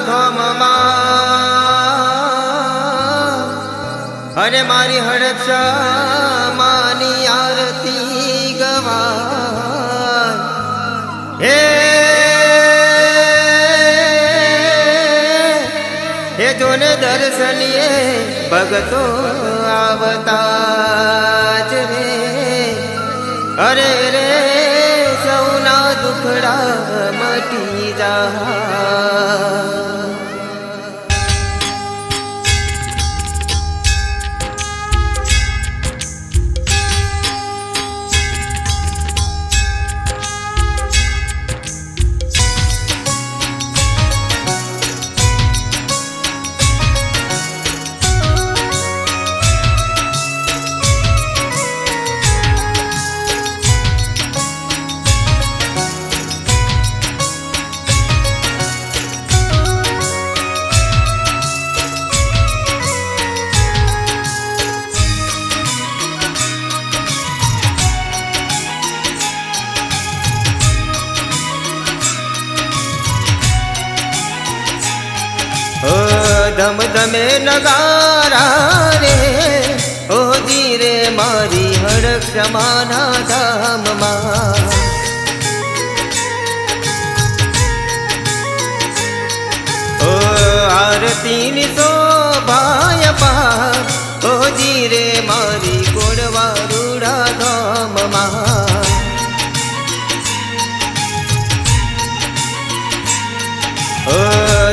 ધામમાં. અને મારી હડક્ષા માની આરતી ગવા હે હે જોને દર્શનીએ ભગતો આવતા જ રે. અરે રે દુખડા મટી જા. ધમ ધમે નગારા રે. ઓ ધીરે મારી હડક ક્ષમાના ધામમાં. ઓ આરતીની શોભાય પા ઓ ધીરે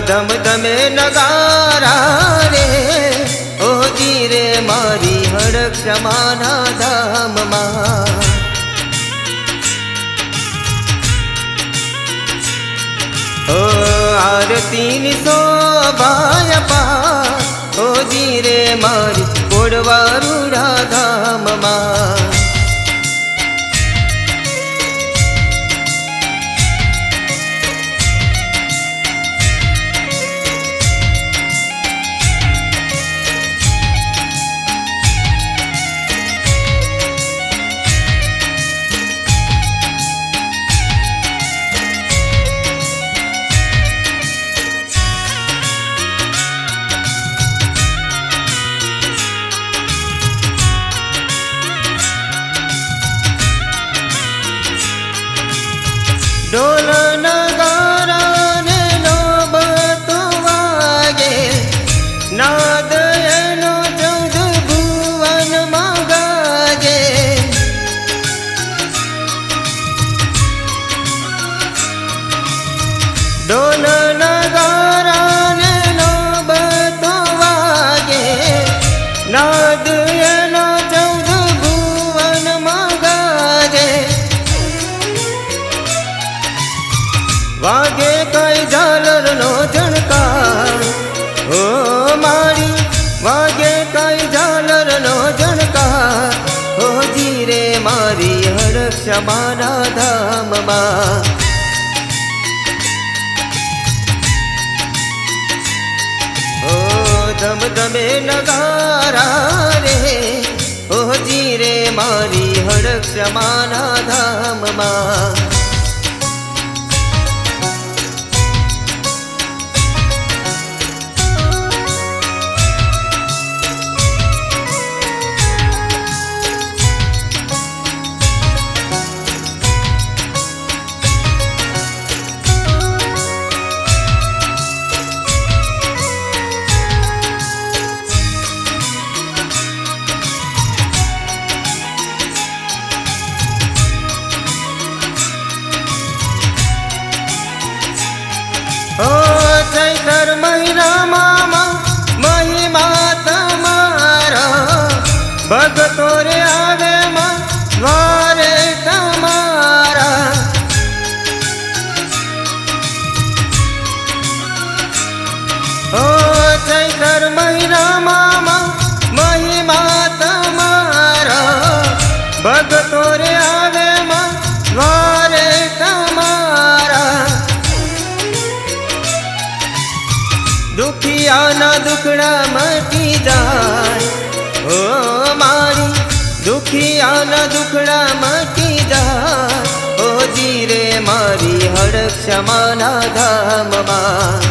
ધમ ધમે નગારા રે. ઓ ધીરે મારી હડક ક્ષમાના ધામમાં. આરતીની શોભાય મારી હડક્ષ મારા ધામમાં. ધમ ધમે નગારા રે ઓ રે મારી હડક્ષ મારા ધામમાં. ભગતો રે આવે માં, દ્વારે તમારા. ઓ ચૈતર મહિનામાં મહિમા તમારા. ભગતો રે આવે માં, દ્વારે તમારા. દુખિયાના દુખડા મટી મારી ખિયાના દુખડા માટી દા ઓ જીરે મારી હડ ક્ષમાના ધામમાં.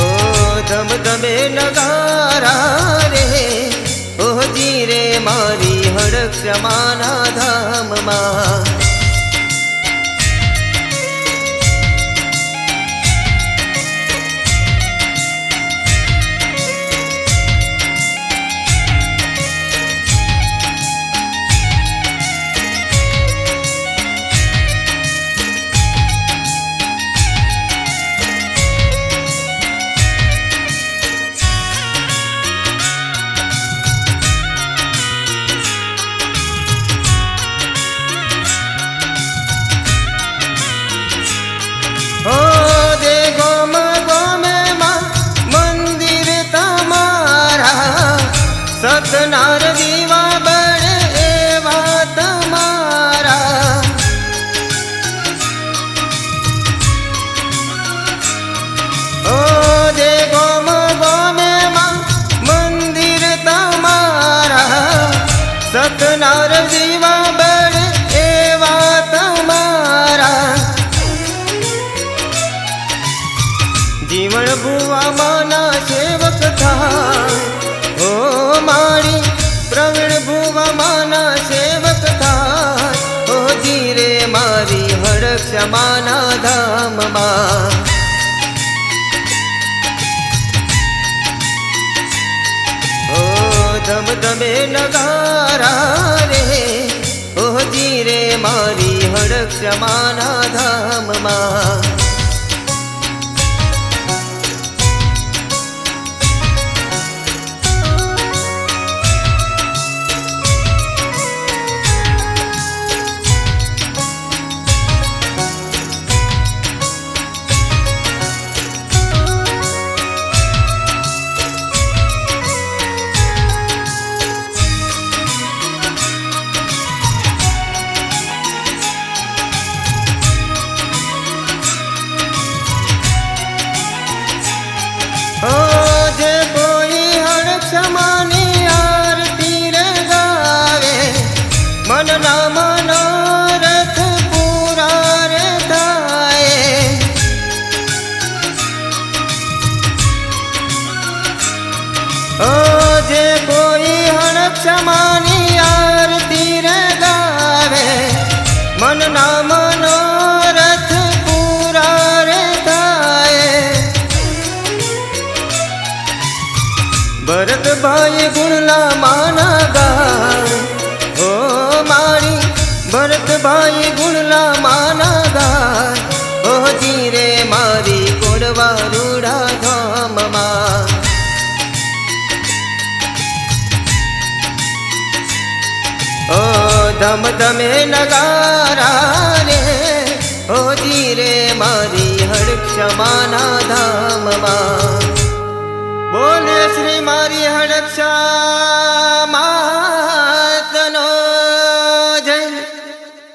ઓ ધમ ધમે નગારા રે, ઓ જીરે મારી હડ ક્ષમાના ધામમાં. જીવન ભુવામાં સેવક થાય. ઓ મારી પ્રવીણ ભુવામાં સેવક થાય. ઓ ધીરે મારી હર ક્ષમાના ધામમાં. ઓ ધમ ધમે નગારા રે. ઓ ધીરે મારી હર માના ધામમાં. ભરતભાઈ ગુણલા માના ગાય ઓ ધીરે મારી કોડવા રૂડા ધામમાં ઓ ધમ ધમે નગારા રે ઓ ધીરે મારી હર ક્ષમાના ધામમાં બોલે શ્રી મારી હડક્ષા